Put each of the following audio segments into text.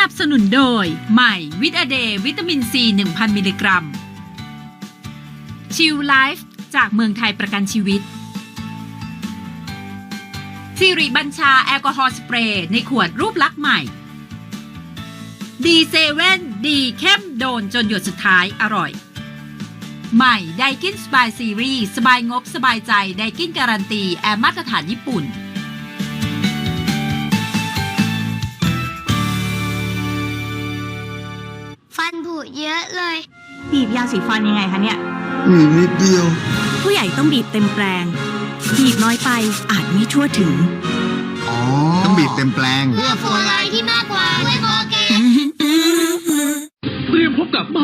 นับสนุนโดย ใหม่วิตาเดย์วิตามินซี 1000 มิลลิกรัม ชิลไลฟ์จากเมืองไทยประกันชีวิตสิริบัญชาแอลกอฮอล์สเปรย์ในขวดรูปลักษณ์ใหม่ ดีเซเว่นดีเข้มโดนจนหยดสุดท้ายอร่อย ใหม่ไดกินสบายซีรีส์สบายงบสบายใจไดกินการันตีแอร์มาตรฐานญี่ปุ่น บีบยาสีฟันยังไงคะเนี่ยมีนิดเดียว ผู้ใหญ่ต้องบีบเต็มแปลงบีบน้อยไปอาจไม่ทั่วถึง อ๋อ ต้องบีบเต็มแปลง เพื่อฟลูออไรด์ที่มา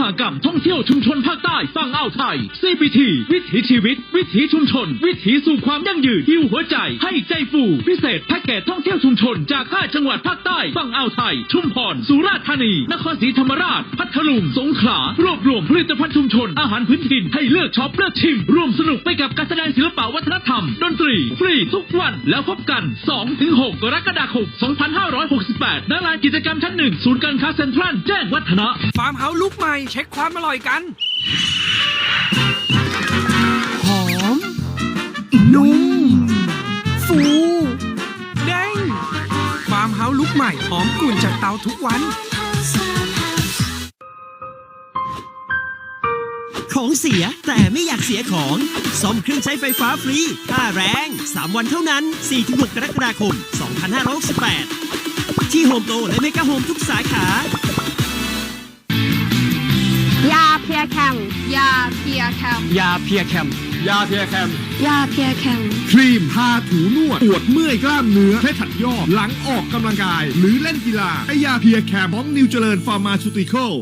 หกรรมท่องเที่ยวชุมชนภาคใต้ฝั่งอ่าวไทย CPT วิถีชีวิต วิถีชุมชน วิถีสู่ความยั่งยืนหิวหัวใจ ให้ใจฟูพิเศษแพ็กเกจท่องเที่ยวชุมชนจาก5จังหวัดภาคใต้ฝั่งอ่าวไทย ชุมพร สุราษฎร์ธานี นครศรีธรรมราช พัทลุง สงขลา รวบรวมผลิตภัณฑ์ชุมชน อาหารพื้นถิ่นให้เลือกช็อปเลือกชิม ร่วมสนุกไปกับการแสดงศิลปะวัฒนธรรม ดนตรี ฟรีทุกวัน แล้วพบกัน 2-6 กรกฎาคม 2568ณลานกิจกรรมชั้นหนึ่งศูนย์การค้าเซ็นทรัลแจ้งวัฒนะ ฟาร์มเฮาส์ลุกใหม่เช็คความอร่อยกัน หอม นุ่ม ฟูเด้งฟาร์มเฮาส์ลุกใหม่หอมกลุ่นจากเตาทุกวัน ของเสียแต่ไม่อยากเสียของซ่อมเครื่องใช้ไฟฟ้าฟรีค่าแรง 3 วันเท่านั้น 4-6 กรกฎาคม 2568 ที่โฮมโปรและเมกะโฮมทุกสาขา ยาเพียแคมยาเพียแคมยาเพียแคมยาเพียแคมยาเพียแคมครีมทาถูนวดปวดเมื่อยกล้ามเนื้อเคล็ดขัดยอกหลังออกกำลังกาย หรือเล่นกีฬาไอยาเพียแคมของนิวเจริญฟาร์มาซูติคอล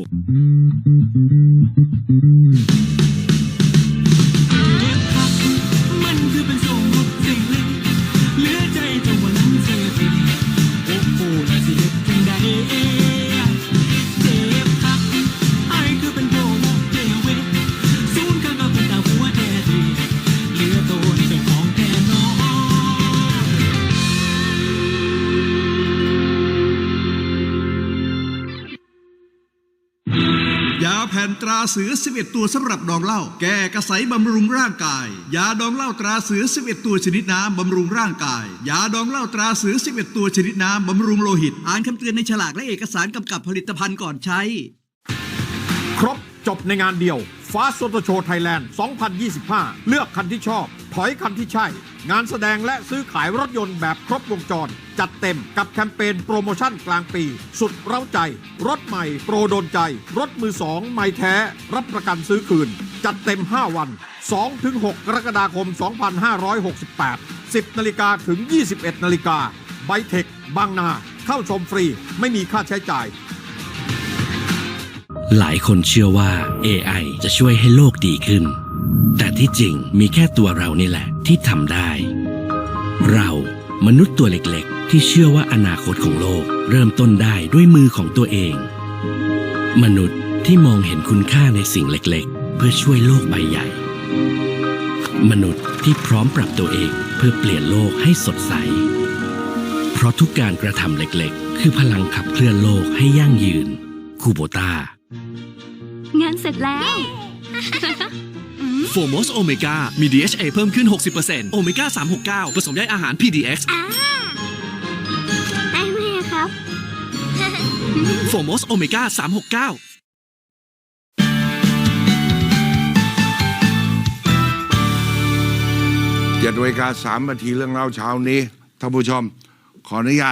ผ่นตราเสือ 11 ตัวสำหรับดองเหล้าแก้กระใสบำรุงร่างกาย ยาดองเหล้าตราเสือ 11 ตัวชนิดน้ำบำรุงร่างกาย ยาดองเหล้าตราเสือ 11 ตัวชนิดน้ำบำรุงโลหิต อ่านคำเตือนในฉลากและเอกสารกำกับผลิตภัณฑ์ก่อนใช้ ครบจบในงานเดียว ฟาสโซโตโชไทยแลนด์ 2025 เลือกคันที่ชอบ ถอยคันที่ใช่ งานแสดงและซื้อขายรถยนต์แบบครบวงจร จัดเต็มกับแคมเปญโปรโมชั่นกลางปี สุดเร้าใจ รถใหม่ โปรโดนใจ รถมือสองใหม่แท้ รับประกันซื้อคืน จัดเต็ม 5 วัน 2-6 กรกฎาคม 2568 10นาฬิกาถึง 21นาฬิกาไบเทคบางนา เข้าชมฟรี ไม่มีค่าใช้จ่าย หลายคนเชื่อว่า AI จะช่วยให้โลกดีขึ้น แต่ที่จริงมีแค่ตัวเรานี่แหละที่ทำได้ เรามนุษย์ตัวเล็กๆ ที่เชื่อว่าอนาคตของโลก เริ่มต้นได้ด้วยมือของตัวเอง มนุษย์ที่มองเห็นคุณค่าในสิ่งเล็กๆ เพื่อช่วยโลกใบใหญ่ มนุษย์ที่พร้อมปรับตัวเองเพื่อเปลี่ยนโลกให้สดใส เพราะทุกการกระทำเล็กๆ คือพลังขับเคลื่อนโลกให้ยั่งยืนคูโบตางา เสร็จแล้ว โฟมอสโอเมก้ามี DHA เพิ่มขึ้น 60%โอเมก้า369 ผสมใยอาหาร PDX ได้ไหมครับ โฟมอสโอเมก้า369เจ็ดนาฬิกาสามนาทีเรื่องเล่าเช้านี้ท่านผู้ชม ขออนุญาต